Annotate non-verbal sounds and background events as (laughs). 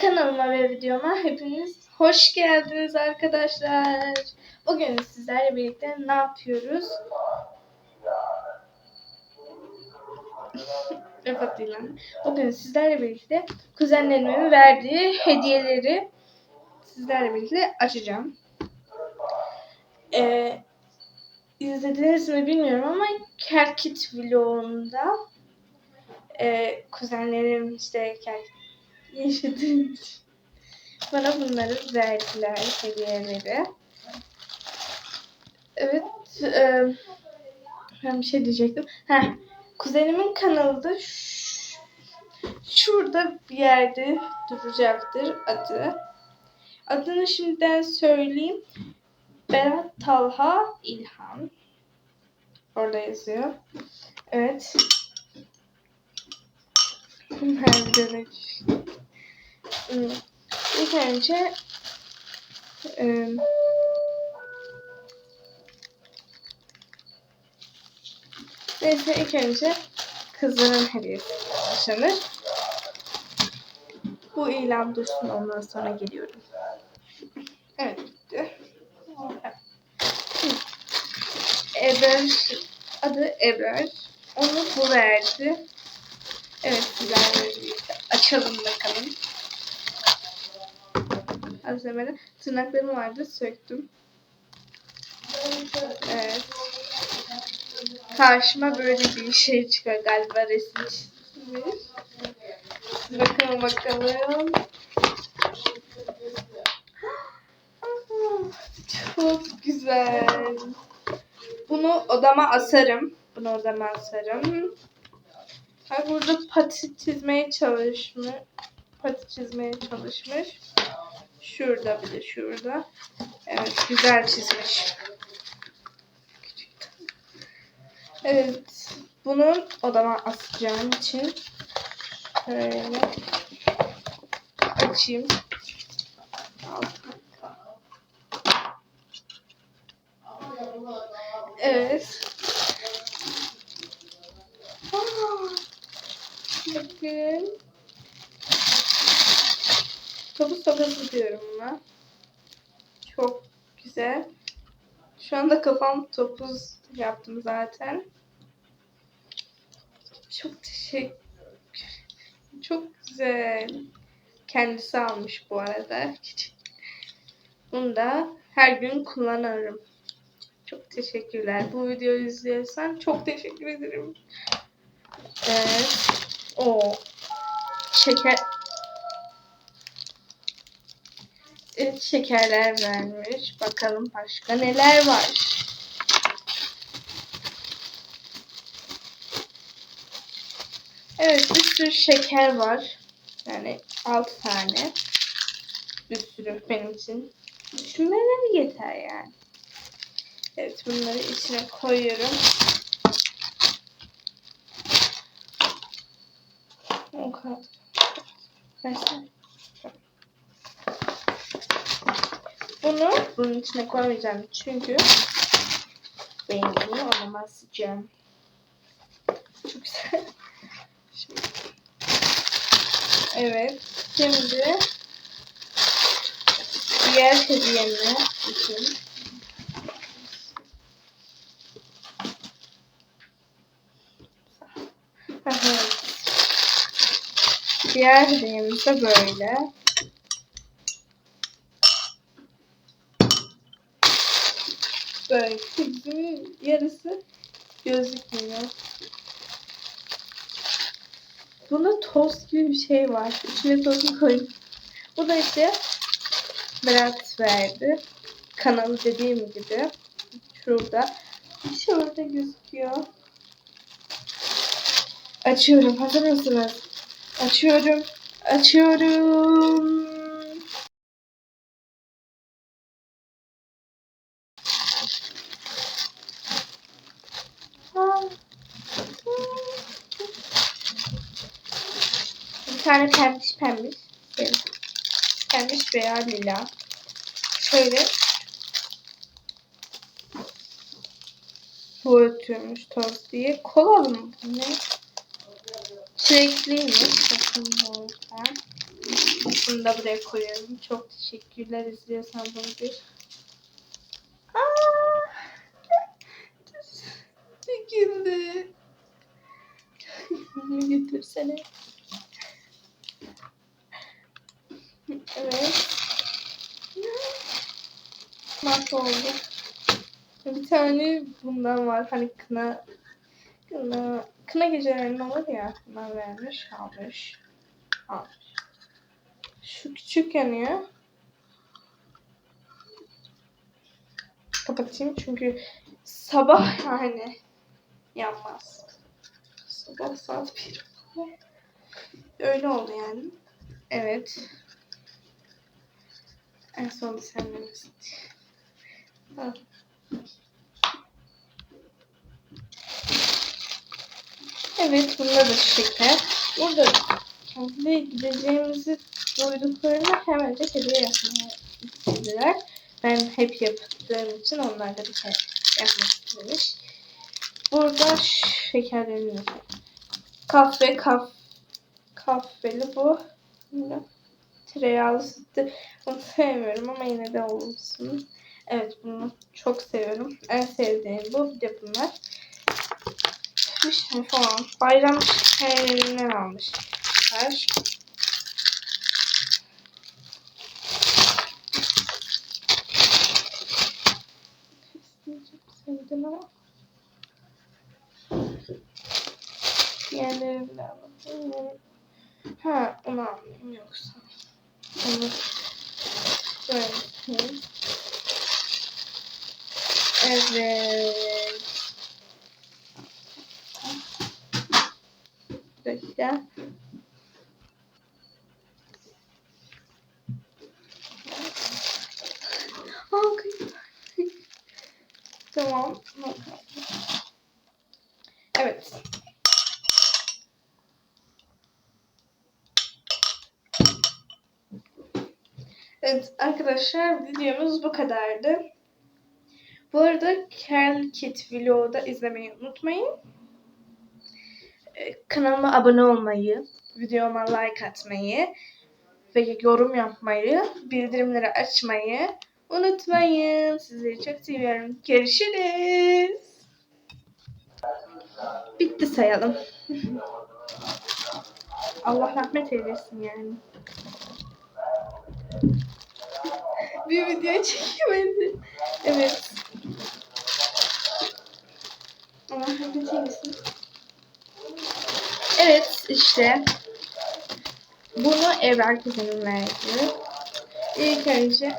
Kanalıma ve videoma hepiniz hoş geldiniz arkadaşlar. Bugün sizlerle birlikte ne yapıyoruz? (laughs) Kapatayım ben. Bugün sizlerle birlikte kuzenlerimin verdiği hediyeleri sizlerle birlikte açacağım. Ee, izlediniz mi bilmiyorum ama Kerkit vlogunda e, kuzenlerim işte Kerkit yaşadığım için bana bunları verdiler hediyeleri. Evet, e, ben bir şey diyecektim. Heh, kuzenimin kanalı da ş- şurada bir yerde duracaktır adı. Adını şimdiden söyleyeyim. Berat Talha İlhan. Orada yazıyor. Evet. Her videoda. İlk önce e, neyse ilk önce kızların hediyesi yaşanır. Bu ilan dursun ondan sonra geliyorum. Evet bitti. Eber adı Eber. Onu bu verdi. Evet sizlerle birlikte açalım bakalım. Evvel tırnaklarım vardı söktüm. Evet. Karşıma böyle bir şey çıkıyor galiba resim çizmiş. Bakalım bakalım. Çok güzel. Bunu odama asarım. Bunu odama asarım. Ha, burada pati çizmeye çalışmış. Pati çizmeye çalışmış. Şurada bir de şurada. Evet güzel çizmiş. Evet. Bunun odama asacağım için şöyle açayım. Evet. Bakın. Topuz topuz diyorum buna. Çok güzel. Şu anda kafam topuz yaptım zaten. Çok teşekkür. Çok güzel. Kendisi almış bu arada. Bunu da her gün kullanırım. Çok teşekkürler. Bu videoyu izliyorsan çok teşekkür ederim. Evet. O şeker Evet, şekerler vermiş. Bakalım başka neler var. Evet bir sürü şeker var. Yani 6 tane. Bir sürü benim için. Düşünmeleri yeter yani. Evet bunları içine koyuyorum. O kadar. Versene. Bunu bunun içine koymayacağım çünkü ben bunu odama asacağım. Çok güzel. Evet. Şimdi diğer hediyemi için. Diğer hediyemiz de böyle. Böyle kızımın yarısı gözükmüyor. Bunda tost gibi bir şey var. İçine tostu koydum. Bu da işte Berat verdi. Kanalı dediğim gibi. Şurada. Şurada gözüküyor. Açıyorum. Hazır mısınız? Açıyorum. Açıyorum. Bir tane pembiş pembiş. Pembiş veya lila. Şöyle. Bu ötüyormuş toz diye. Kolalı mı bu ne? Çilekliymiş. Bakın burada. Şunu da buraya koyuyorum. Çok teşekkürler izliyorsan bunu bir. (laughs) Çekildi. (laughs) Bunu getirsene. Evet. Mahvoldu. Bir tane bundan var. Hani kına kına kına gecelerinde olur ya. Bundan vermiş, almış. Almış. Şu küçük yanıyor. Kapatayım çünkü sabah yani yanmaz. Sabah saat 1. Öyle oldu yani. Evet. En son bir sen Evet, bunda da şeker. Burada kendi gideceğimizi duyduklarını hemen de hediye yapmaya istediler. Ben hep yaptığım için onlar da bir şey yapmak istemiş. Burada şekerlerini kahve kaf kahveli bu. Tereyağlı sütü. Onu sevmiyorum ama yine de olsun. Evet bunu çok seviyorum. En sevdiğim bu. Bir de bunlar. Bir şey falan. Bayram şeylerinden almışlar. Çok sevdim ama. Diğerlerini alalım. Ha onu almayayım yoksa. Onu böyle. Evet. Dakika. Tamam. Evet. Evet arkadaşlar videomuz bu kadardı. Bu arada Carl Kit Vlog'u da izlemeyi unutmayın. Ee, Kanalıma abone olmayı, videoma like atmayı ve yorum yapmayı, bildirimleri açmayı unutmayın. Sizleri çok seviyorum. Görüşürüz. Bitti sayalım. (laughs) Allah rahmet eylesin yani. Bir video çekemedi. Evet. Evet işte. Bunu Evren kuzenim verdi. İlk önce